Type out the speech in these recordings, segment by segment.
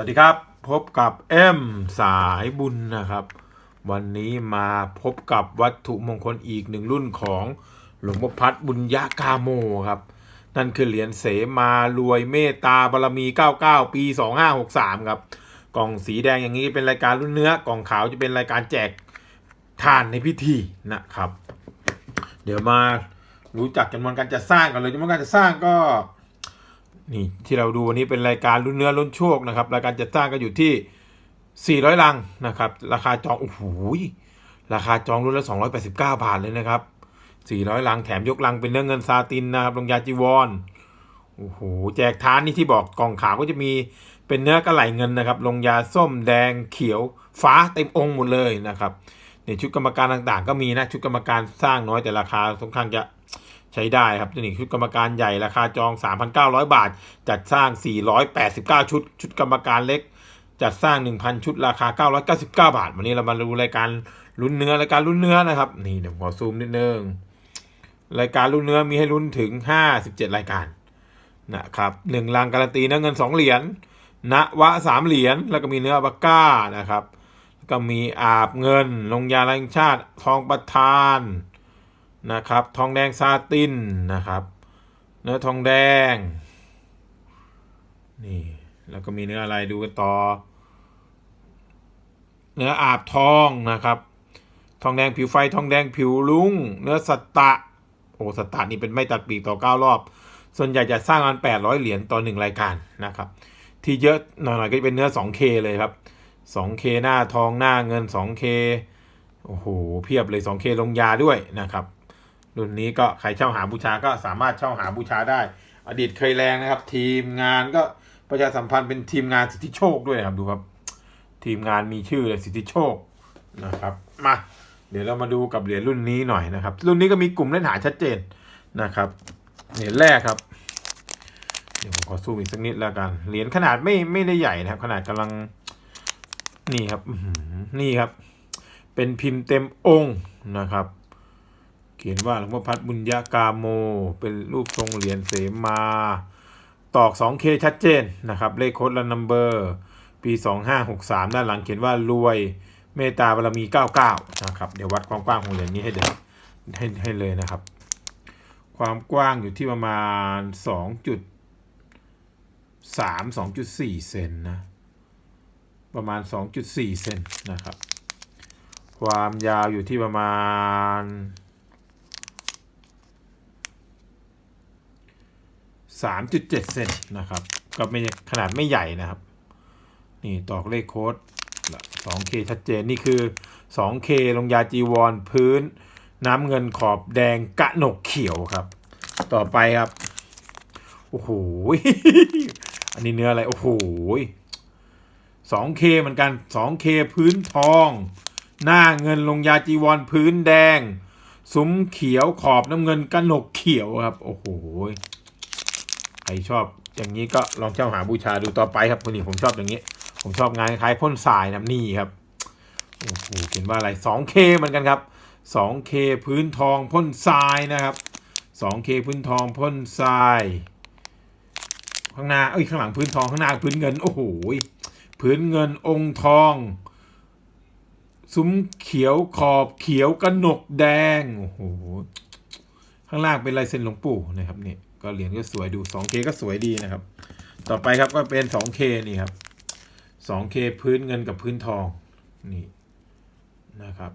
วัสดีครับ พบกับเอ็มสายบุญนะครับ วันนี้มาพบกับวัตถุมงคลอีกหนึ่งรุ่นของหลวงพ่อพัดบุญญากาโมครับ นั่นคือเหรียญเสมารวยเมตตาบารมี 99 ปี 2563 ครับ กล่องสีแดงอย่างนี้เป็นรายการรุ่นเนื้อกล่องขาวจะเป็นรายการแจกทานในพิธีนะครับ เดี๋ยวมารู้จักจำนวนการจะสร้างกันเลยจำนวนการจะสร้างก็ นี่ที่เราดูวันนี้เป็นรายการรุ่นเนื้อรุ่นโชคนะครับรายการจัดสร้างก็อยู่ที่ 400 ลังนะครับ ราคาจองโอ้โหราคาจองรุ่นละ 289 บาทเลยนะครับ 400 ลังแถมยกลังเป็นเนื้อเงินซาตินนะครับลงยาจีวรโอ้โหแจกทานนี่ที่บอกกล่องขาวก็จะมีเป็นเนื้อกระไหลเงินนะครับ ลงยาส้มแดงเขียวฟ้าเต็มองค์หมดเลยนะครับในชุดกรรมการต่างๆ ก็มีนะชุดกรรมการสร้างน้อยแต่ราคาค่อนข้างจะ ใช้ได้ครับตัวนี้ชุดกรรมการใหญ่ราคาจอง 3,900 บาท จัดสร้าง 489 ชุด ชุดกรรมการเล็ก จัดสร้าง 1,000 ชุด ราคา 999 บาท วันนี้เรามาดูรายการลุ้นเนื้อรายการลุ้นเนื้อนะครับ นี่เดี๋ยวขอซูมนิดนึงรายการลุ้นเนื้อมีให้ลุ้นถึง 57 รายการนะครับหนึ่งรางการันตีเนื้อเงิน 2 เหรียญณวะ3เหรียญแล้วก็มีเนื้อบักก้านะครับก็มีอาบเงินลงยาแรงชาติทองประทาน นะครับ ทองแดงซาตินนะครับ เนื้อทองแดง นี่ แล้วก็มีเนื้ออะไรดูกันต่อ เนื้ออาบทองนะครับ ทองแดงผิวไฟทองแดงผิวลุงเนื้อสตะ โอ้สตะนี่เป็นไม่ตัดปีกต่อเก้ารอบ ส่วนใหญ่จะสร้างมันแปดร้อยเหรียญต่อหนึ่งรายการนะครับ ที่เยอะหน่อยๆก็จะเป็นเนื้อ 2K เลยครับ 2K หน้าทองหน้าเงิน 2K โอ้โห เพียบเลย 2K ลงยาด้วยนะครับ รุ่นนี้ก็ใครเช่าหาบูชาก็สามารถเช่าหาบูชาได้ อดีตเคยแรงนะครับ ทีมงานก็ประชาสัมพันธ์เป็นทีมงานสิทธิโชคด้วยนะครับดูครับ ทีมงานมีชื่อเลยสิทธิโชคนะครับมาเดี๋ยวเรามาดูกับเหรียญรุ่นนี้หน่อยนะครับ รุ่นนี้ก็มีกลุ่มเล่นหาชัดเจนนะครับเหรียญแรกครับเดี๋ยวผมขอซูมอีกสักนิดแล้วกันเหรียญขนาดไม่ไม่ได้ใหญ่นะครับ ขนาดกำลังนี่ครับนี่ครับ เป็นพิมพ์เต็มองค์นะครับ เขียนว่าหลวงพ่อพัดบุญญากาโม เป็นรูปทรงเหรียญเสมา ตอก 2K ชัดเจนนะครับ เลขโค้ดและนัมเบอร์ ปี 2563 ด้านหลังเขียนว่ารวยเมตตาบารมี 99 นะครับ เดี๋ยววัดความกว้างของเหรียญนี้ให้เดี๋ยวให้ให้เลยนะครับ ความกว้างอยู่ที่ประมาณ 2.3 2.4 เซนนะ ประมาณ 2.4 เซนนะครับ ความยาวอยู่ที่ประมาณ 3.7 เซนนะครับ ก็ไม่ขนาดไม่ใหญ่นะครับ นี่ตอกเลขโค้ด 2K ชัดเจน นี่คือ 2K ลงยาจีวรพื้น น้ำเงินขอบแดงกะหนกเขียวครับ ต่อไปครับ โอ้โห อันนี้เนื้ออะไร โอ้โห 2K เหมือนกัน 2K พื้นทอง หน้าเงินลงยาจีวรพื้นแดง ซุ้มเขียวขอบน้ำเงินกระหนกเขียวครับ โอ้โห รชอบอย่างนี้ก็ลองเช่าหาบูชาดูต่อไปครับคนนี้ผมชอบอย่างนี้ ผมชอบงานคล้ายพ่นทรายนะนี่ครับโอ้โหเขียนว่าอะไร 2K เหมือนกันครับ 2K พื้นทองพ่นทรายนะครับ 2K พื้นทองพ่นทราย ข้างหน้าเอ้ยข้างหลังพื้นทองข้างหน้าพื้นเงินโอ้โหพื้นเงินองค์ทอง ซุ้มเขียวขอบเขียวกระหนกแดงโอ้โหข้างล่างเป็นลายเซ็นหลวงปู่นะครับเนี่ย ก็เหรียญก็สวยดู 2K ก็สวยดีนะครับ ต่อไปครับก็เป็น 2K นี่ครับ 2K พื้นเงินกับพื้นทองนี่นะครับ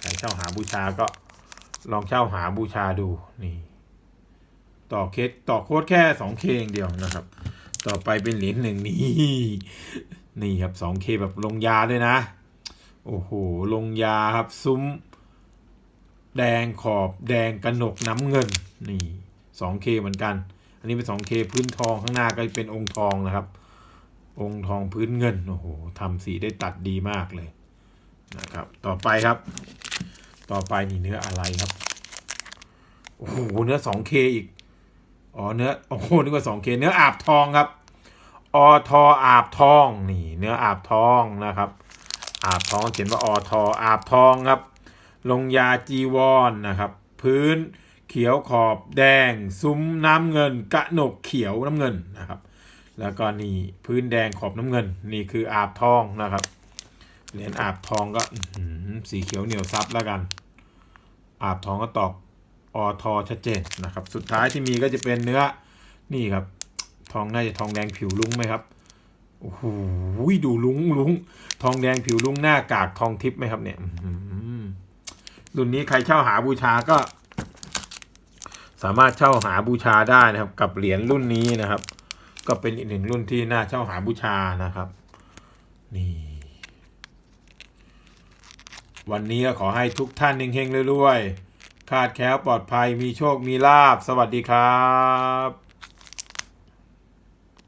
ใครเช่าหาบูชาก็ลองเช่าหาบูชาดูนี่ ต่อเคสต่อโค้ดแค่ 2K องเดียวนะครับ ต่อไปเป็นเหรียญหนึ่งนี่นี่ครับ 2K แบบลงยาด้วยนะ โอ้โห ลงยาครับ ซุ้ม แดงขอบแดงกระหนกน้ำเงิน นี่ 2K เหมือนกัน อันนี้เป็น 2K พื้นทองข้างหน้าก็เป็นองค์ทองนะครับ องค์ทองพื้นเงินโอ้โหทำสีได้ตัดดีมากเลยนะครับ ต่อไปครับ ต่อไปนี่เนื้ออะไรครับโอ้โหเนื้อ 2K อีกอ๋อเนื้อโอ้โหนึกว่า 2K เนื้ออาบทองครับอทออาบทองนี่ เนื้ออาบทองนะครับ อาบทองเขียนว่าอทออาบทองครับ ลงยาจีวรนนะครับ พื้น เขียวขอบแดง ซุ้มน้ำเงิน กระหนกเขียวน้ำเงินนะครับ แล้วก็นี่พื้นแดงขอบน้ำเงิน นี่คืออาบทองนะครับเหรียญอาบทองก็สีเขียวเหนียวซับแล้วกัน อาบทองก็ตอกอทอชัดเจนนะครับ สุดท้ายที่มีก็จะเป็นเนื้อนี่ครับ ทองน่าจะทองแดงผิวลุ้งไหมครับโอ้โหดูลุ้งลุ้งทองแดงผิวลุ้งหน้ากากทองทิพย์ไหมครับเนี่ยรุ่นนี้ใครเช่าหาบูชาก็ สามารถเช่าหาบูชาได้นะครับ กับเหรียญรุ่นนี้นะครับ ก็เป็นอีกหนึ่งรุ่นที่น่าเช่าหาบูชานะครับ นี่ วันนี้ก็ขอให้ทุกท่านเฮงๆรวยๆคาดแคล้วปลอดภัยมีโชคมีลาบ สวัสดีครับ